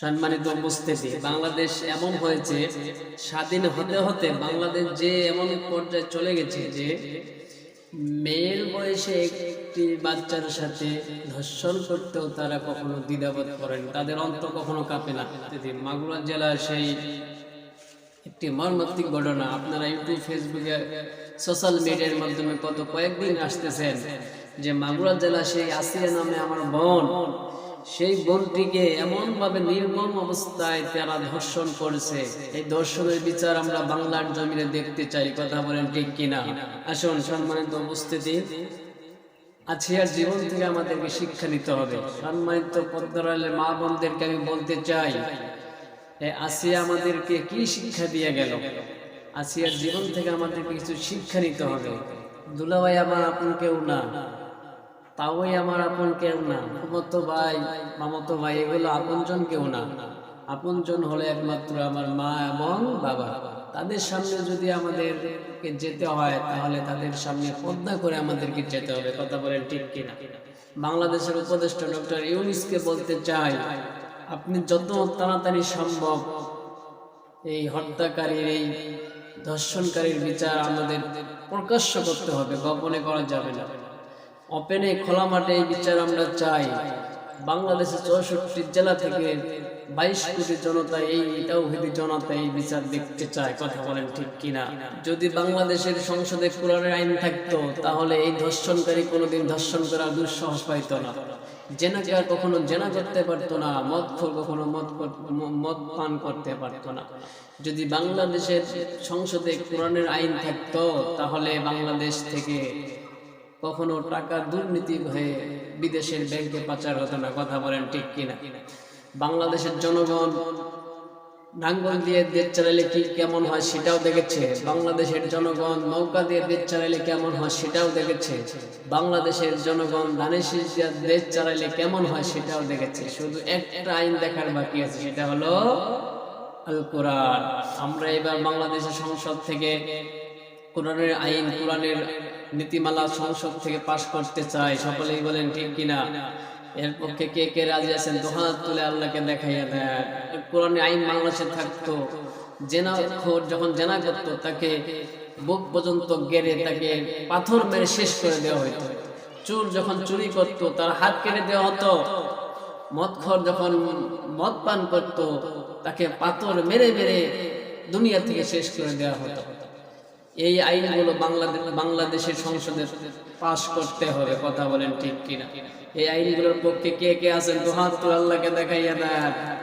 সম্মানিত উপস্থিতি, বাংলাদেশ এমন হয়েছে, স্বাধীন হতে হতে বাংলাদেশ যে এমন পর্যায়ে চলে গেছে যে মেয়ের বয়সে একটি বাচ্চার সাথে ধর্ষণ করতেও তারা কখনো দ্বিধাবোধ করেন, তাদের অন্তর কখনো কাঁপে না। মাগুরা জেলার সেই একটি মর্মান্তিক ঘটনা, আপনারা ইউটিউব, ফেসবুকে, সোশ্যাল মিডিয়ার মাধ্যমে কত কয়েকদিন আসতেছেন যে মাগুরা জেলা সেই আসিয়া নামে আমার বোন সেই বোনটিকে এমন ভাবে নির্মম অবস্থায় তারা ধর্ষণ করেছে। এই ধর্ষণের বিচার আমরা বাংলার জমিনে দেখতে চাই। কথা বলেন ঠিক কিনা? আসুন, সম্মানিত উপস্থিতি। আছিয়ার জীবন থেকে আমাদেরকে শিক্ষা নিতে হবে। সম্মানিত পদ্মরালের মা বোনদেরকে আমি বলতে চাই আসিয়া আমাদেরকে কি শিক্ষা দিয়ে গেল? আসিয়ার জীবন থেকে আমাদেরকে কিছু শিক্ষা নিতে হবে। দুলাভাই আমার আপন কেউ না। তাওই আমার আপন কেউ না। মামতো ভাই মামতো ভাই, এগুলো আপনজন কেউ না। আপনজন হলে একমাত্র আমার মা এবং বাবা। তাদের সামনে যদি আমাদেরকে যেতে হয়, তাহলে তাদের সামনে পর্দা করে আমাদেরকে যেতে হবে। কথা বলেন ঠিক কিনা? বাংলাদেশের উপদেষ্টা ডক্টর ইউনিসকে বলতে চাই, আপনি যত তাড়াতাড়ি সম্ভব এই হত্যাকারীর, এই ধর্ষণকারীর বিচার আমাদের প্রকাশ্য করতে হবে, গোপনে করা যাবে না। ওপেনে খোলা মাঠে বিচার আমরা চাই। বাংলাদেশের চৌষট্টি জেলা থেকে বাইশ কোটি জনতা এই তাওহিদি জনতা এই বিচার দেখতে চায়। কথা বলেন ঠিক কিনা? যদি বাংলাদেশের সংসদে কোরআনের আইন থাকতো, তাহলে এই ধর্ষণকারী কোনোদিন ধর্ষণ করার দুঃসাহস পাইত না। জেনাকে আর কখনো জেনা করতে পারতো না মদ খোর কখনো মদ মদ পান করতে পারতো না। যদি বাংলাদেশের সংসদে কোরআনের আইন থাকতো, তাহলে বাংলাদেশ থেকে কখনো টাকা দুর্নীতি হয়ে বিদেশের ব্যাংকে পাচার হতো না, কথা বলেন ঠিক কিনা? বাংলাদেশের জনগণ নাঙ্গল দিয়ে দেশ চালাইলে কি কেমন হয় সেটাও দেখেছে। বাংলাদেশের জনগণ নৌকা দিয়ে দেশ চালাইলে কেমন হয় সেটাও দেখেছে। বাংলাদেশের জনগণ ধানের শীষ দিয়ে দেশ চালাইলে কেমন হয় সেটাও দেখেছে। শুধু একটা আইন দেখার বাকি আছে, সেটা হলো আল কোরআন। আমরা এবার বাংলাদেশের সংসদ থেকে কোরআনের আইন, কোরআনের নীতিমালা সংসদ থেকে পাশ করতে চাই সকলেই বলেন, ঠিক কিনা? এর পক্ষে কে কে রাজি আছেন? দোহাত তুলে আল্লাহকে দেখাইয়া দেয় কোরআনের আইন বাংলাদেশে থাকতো। জেনা খোর যখন জেনা করতো, তাকে বুক পর্যন্ত গেড়ে তাকে পাথর মেরে শেষ করে দেওয়া হতো চুর যখন চুরি করতো, তার হাত কেটে দেওয়া হতো। মদখর যখন মদ পান করত, তাকে পাথর মেরে মেরে দুনিয়া থেকে শেষ করে দেওয়া হতো। এই আইনগুলো বাংলাদেশ বাংলাদেশের সংসদে পাশ করতে হবে, কথা বলেন ঠিক কিনা? এই আইনগুলোর পক্ষে কে কে আছেন? তো হাত তো আল্লাহকে দেখাইয়া দেন।